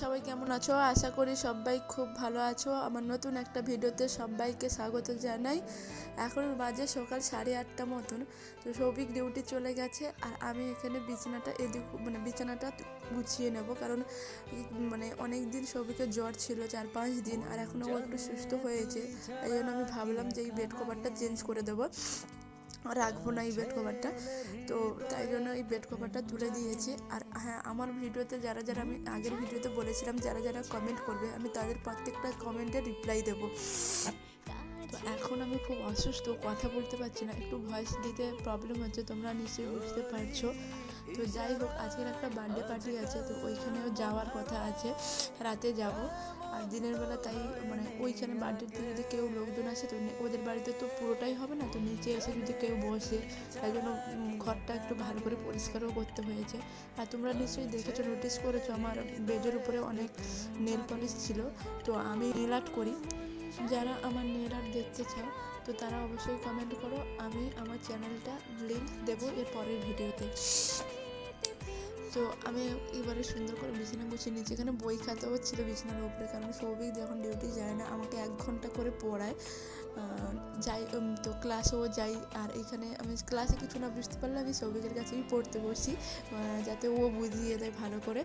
সবাই কেমন আছো? আশা করি সবাই খুব ভালো আছো। আমার নতুন একটা ভিডিওতে সবাইকে স্বাগত জানাই। এখন বাজে সকাল সাড়ে আটটা মতন। তো সৌভিক ডিউটি চলে গেছে আর আমি এখানে বিছানাটা এদিক মানে বিছানাটা গুছিয়ে নেব। কারণ মানে অনেক দিন সৌভিকের জ্বর ছিল, চার পাঁচ দিন, আর এখনও ও একটু সুস্থ হয়েছে। এই জন্য আমি ভাবলাম যে এই বেড কভারটা চেঞ্জ করে দেবো। রাখব না এই বেড কভারটা তো তাই জন্য এই বেড কভারটা তুলে দিয়েছি। আর হ্যাঁ আমার ভিডিওতে যারা যারা আমি আগের ভিডিওতে বলেছিলাম, যারা যারা কমেন্ট করবে, আমি তাদের প্রত্যেকটা কমেন্টে রিপ্লাই দেবো। তো এখন আমি খুব অসুস্থ, কথা বলতে পারছি না, একটু ভয়েস দিতে প্রবলেম হচ্ছে, তোমরা নিশ্চয়ই বুঝতে পারছ। তো যাই হোক, আজকের একটা বার্থডে পার্টি আছে, তো ওইখানেও যাওয়ার কথা আছে, রাতে যাব। আর দিনের বেলা তাই মানে ওইখানে বার্থডেতে যদি কেউ লোকজন আসে, তো ওদের বাড়িতে তো পুরোটাই হবে না, তো নিচে এসে যদি কেউ বসে, তাই জন্য ঘরটা একটু ভালো করে পরিষ্কারও করতে হয়েছে। আর তোমরা নিশ্চয়ই দেখেছ নোটিস করেছ, আমার বেডের উপরে অনেক নেল পলিশ ছিল, তো আমি নেল আর্ট করি। যারা আমার নেল আর্ট দেখতে চাও, তো তারা অবশ্যই কমেন্ট করো, আমি আমার চ্যানেলটা লিংক দেবো এর পরের ভিডিওতে তো আমি এবারে সুন্দর করে বিছানা গুছিয়ে নিচ্ছি এখানে বই খাতাও ছিল বিছানার উপরে, কারণ সৌভিক যখন ডিউটি যায় না, আমাকে এক ঘণ্টা করে পড়ায়। যাই তো ক্লাসেও যাই, আর এখানে আমি ক্লাসে কিছু না বুঝতে পারলে আমি সৌভিকের কাছেই পড়তে বসি যাতে ও বুঝিয়ে দেয় ভালো করে।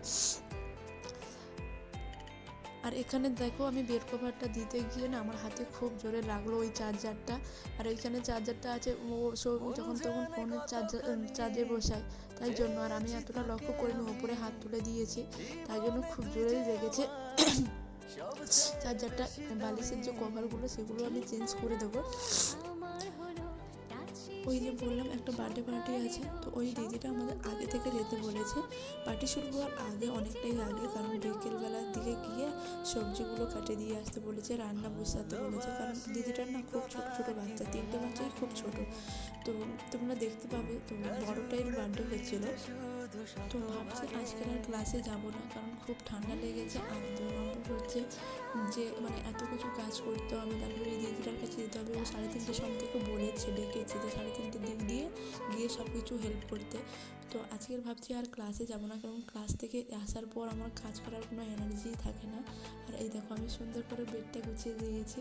আর এখানে দেখো আমি বেড কভারটা দিতে গিয়ে না আমার হাতে খুব জোরে লাগল ওই চার্জারটা। আর ওইখানে চার্জারটা আছে, ও যখন তখন ফোনের চার্জার চার্জে বসায়, তাই জন্য আর আমি এতটা লক্ষ্য করিনি, ওপরে হাত তুলে দিয়েছি, তাই জন্য খুব জোরেই লেগেছে। চার্জারটা, বালিশের যে কভারগুলো, সেগুলো আমি চেঞ্জ করে দেবো। ওই যে বললাম, একটা বার্থডে পার্টি আছে, তো ওই দিদিটা আমাদের আগে থেকে যেতে বলেছে। পার্টি শুরু হওয়ার আগে, অনেকটাই আগে, কারণ বিকেলবেলার দিকে গিয়ে সবজিগুলো কাটে দিয়ে আসতে বলেছে, রান্না বসাতে বলেছে, কারণ দিদিটার না খুব ছোটো ছোটো বাচ্চা, তিনটে বাচ্চাই খুব ছোট। তো তোমরা দেখতে পাবে, তো বড়টাই বার্থডে হচ্ছিল। তো ভাবছি আজকে আর ক্লাসে যাব না, কারণ খুব ঠান্ডা লেগেছে আর দু নম্বর হচ্ছে যে মানে এত কিছু কাজ করতে হবে, তারপরে দিদিটার কাছে যেতে হবে, ও সাড়ে তিনটের সব থেকে বলেছে, ডেকেছে যে সাড়ে তিনটের দিক দিয়ে গিয়ে সব কিছু হেল্প করতে। তো আজকের ভাবছি আর ক্লাসে যাব না, কারণ ক্লাস থেকে আসার পর আমার কাজ করার কোনো এনার্জি থাকে না। আর এই দেখো, আমি সুন্দর করে বেডটা গুছিয়ে দিয়েছি।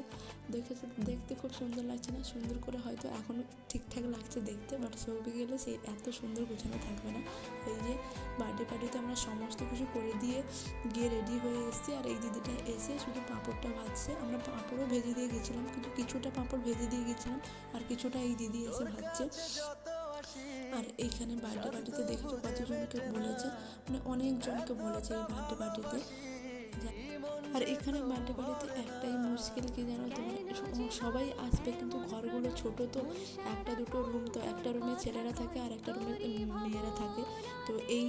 দেখেছে, দেখতে খুব সুন্দর লাগছে না? সুন্দর করে হয়তো এখনও ঠিকঠাক লাগছে দেখতে বাট সৌভি গেলে সেই এত সুন্দর গোছানো থাকবে না। এই যে বার্থডে পার্টিতে আমরা সমস্ত কিছু করে দিয়ে গিয়ে রেডি হয়ে এসেছি। আর এই দিদিটা এসে শুধু পাঁপড়টা ভাজছে। আমরা পাঁপড়ও ভেজে দিয়ে গেছিলাম, কিন্তু কিছুটা পাঁপড় ভেজে দিয়ে গেছিলাম, আর কিছুটা এই দিদি এসে ভাজছে। আর এইখানে বার্থডে পার্টিতে দেখেছ কতজনকে বলেছে? মানে অনেকজনকে বলেছে এই বার্থডে পার্টিতে। আর এখানে বার্থডে পার্টিতে একটাই মুশকিল কি জানো তো? সবাই আসবে কিন্তু ঘরগুলো ছোট তো। একটা দুটো রুম তো, একটা রুমে ছেলেরা থাকে আর একটা রুমে মেয়েরা থাকে। তো এই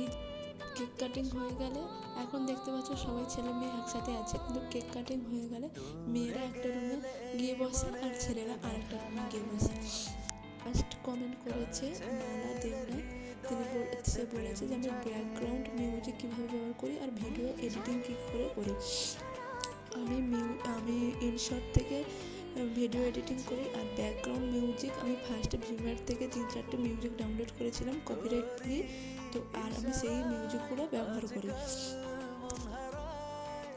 কেক কাটিং হয়ে গেলে, এখন দেখতে পাচ্ছ সবাই ছেলে মেয়ে একসাথে আছে। কিন্তু কেক কাটিং হয়ে গেলে মেয়েরা একটা রুমে গিয়ে বসে আর ছেলেরা আর একটা রুমে গিয়ে বসে। ফার্স্ট কমেন্ট করেছে মালা দেবনাথ। তিনি সে বলেছে যে, আমি ব্যাকগ্রাউন্ড মিউজিক কীভাবে ব্যবহার করি আর ভিডিও এডিটিং কী করে করি? আমি মিউ আমি ইনশট থেকে ভিডিও এডিটিং করি আর ব্যাকগ্রাউন্ড মিউজিক আমি ফার্স্টে ভিভার থেকে তিন চারটে মিউজিক ডাউনলোড করেছিলাম কপিরাইট ফ্রি তো আর আমি সেই মিউজিকগুলো ব্যবহার করি।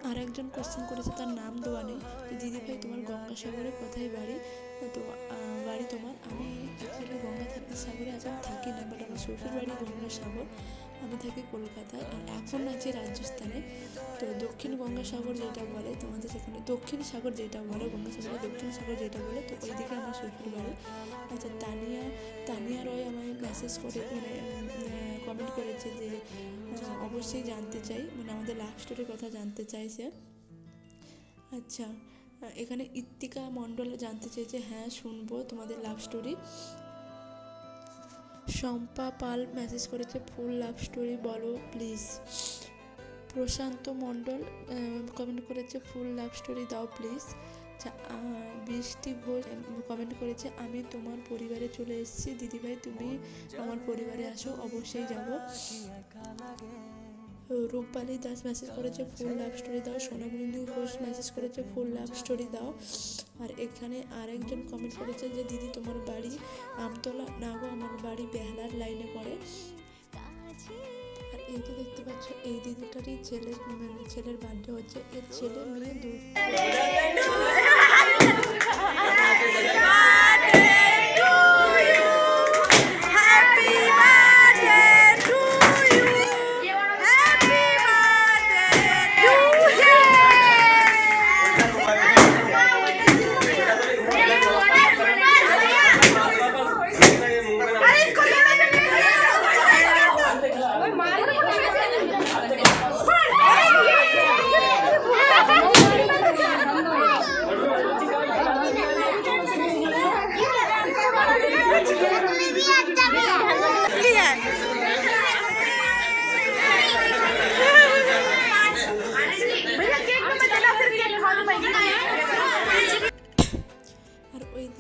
আর একজন কোশ্চেন করেছে, তার নাম দেওয়া নেই। যে দিদি ভাই, তোমার গঙ্গাসাগরে কোথায় বাড়ি। তো এখন থাকি না বাট আমার শ্বশুর বাড়ি গঙ্গাসাগর। আমি থাকি কলকাতায়। আর এখন আছি রাজস্থানে। তো দক্ষিণ গঙ্গাসাগর যেটা বলে তোমাদের সেখানে দক্ষিণ সাগর যেটা বলে গঙ্গাসাগরে দক্ষিণ সাগর যেটা বলে তো ওইদিকে আমার শ্বশুর বাড়ি। আচ্ছা তানিয়া তানিয়া রয় আমায় মেসেজ করে মানে কমেন্ট করেছে যে আহ, অবশ্যই জানতে চাই। মানে আমাদের লাভ স্টোরির কথা জানতে চাইছে। আচ্ছা এখানে ইত্তিকা মণ্ডল জানতে চেয়েছে হ্যাঁ শুনব তোমাদের love story Shampa Pal message করেছে, ফুল লাভ স্টোরি বলো প্লিজ প্রশান্ত মণ্ডল কমেন্ট করেছে, ফুল লাভ স্টোরি দাও প্লিজ আচ্ছা বৃষ্টি ঘোষ কমেন্ট করেছে, আমি তোমার পরিবারে চলে এসেছি। দিদিভাই, তুমি আমার পরিবারে আসো, অবশ্যই যাব। রূপালী দাস মেসেজ করেছে ফুল লাভ স্টোরি দাও সোনামন্দি ঘোষ মেসেজ করেছে ফুল লাভ স্টোরি দাও আর এখানে আরেকজন কমেন্ট করেছে যে দিদি তোমার বাড়ি আমতলা না গো আমার বাড়ি বেহালার লাইনে পড়ে আর এই যে দেখতে পাচ্ছ এই দিদিটারই ছেলের মানে ছেলের বার্থডে হচ্ছে এর ছেলে মেয়ে দু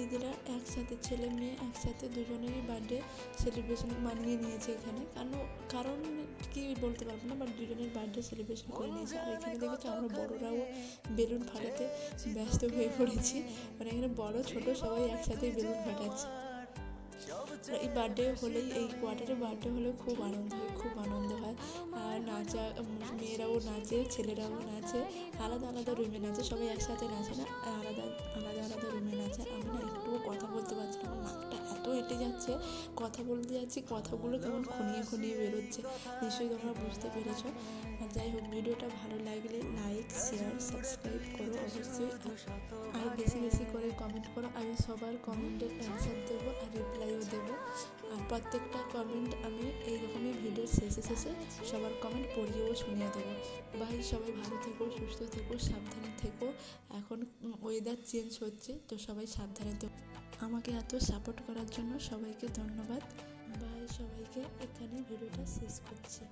দিদিরা একসাথে ছেলে মেয়ে, একসাথে দুজনেরই বার্থডে সেলিব্রেশন মানিয়ে নিয়েছে এখানে। কারণ কারণ কি বলতে পারব না বাট দুজনের বার্থডে সেলিব্রেশন করে নিয়েছে। আর এখানে দেখেছি আমরা বড়োরাও বেলুন ফাটাতে ব্যস্ত হয়ে পড়েছি। মানে এখানে বড়, ছোট সবাই একসাথেই বেলুন ফাটাচ্ছে। এই বার্থডে হলেই, এই কোয়ার্টারে বার্থডে হলে খুব আনন্দ হয়, খুব আনন্দ হয়। আর নাচা, মেয়েরাও নাচে, ছেলেরাও নাচে। আলাদা আলাদা রুমে নাচে, সবাই একসাথে নাচে না, আলাদা যাচ্ছে, কথা বলতে যাচ্ছি, কথাগুলো কেমন খুনিয়ে খুনিয়ে বেরোচ্ছে, নিশ্চয়ই তোমরা বুঝতে পেরেছ। যাই হোক, ভিডিওটা ভালো লাগলে লাইক শেয়ার সাবস্ক্রাইব করো অবশ্যই। আর বেশি বেশি কমেন্ট করো, আমি সবার কমেন্টের অ্যান্সার দেবো আর রিপ্লাইও দেবো। আর প্রত্যেকটা কমেন্ট আমি এইরকমই ভিডিওর শেষে শেষে সবার কমেন্ট পড়িয়েও শুনিয়ে দেবো। ভাই সবাই ভালো থেকো, সুস্থ থেকো, সাবধানে থেকো। এখন ওয়েদার চেঞ্জ হচ্ছে, তো সবাই সাবধানে থেকো। আমাকে এত সাপোর্ট করার জন্য সবাইকে ধন্যবাদ। বাই, সবাইকে এখানে ভিডিওটা শেষ করছি।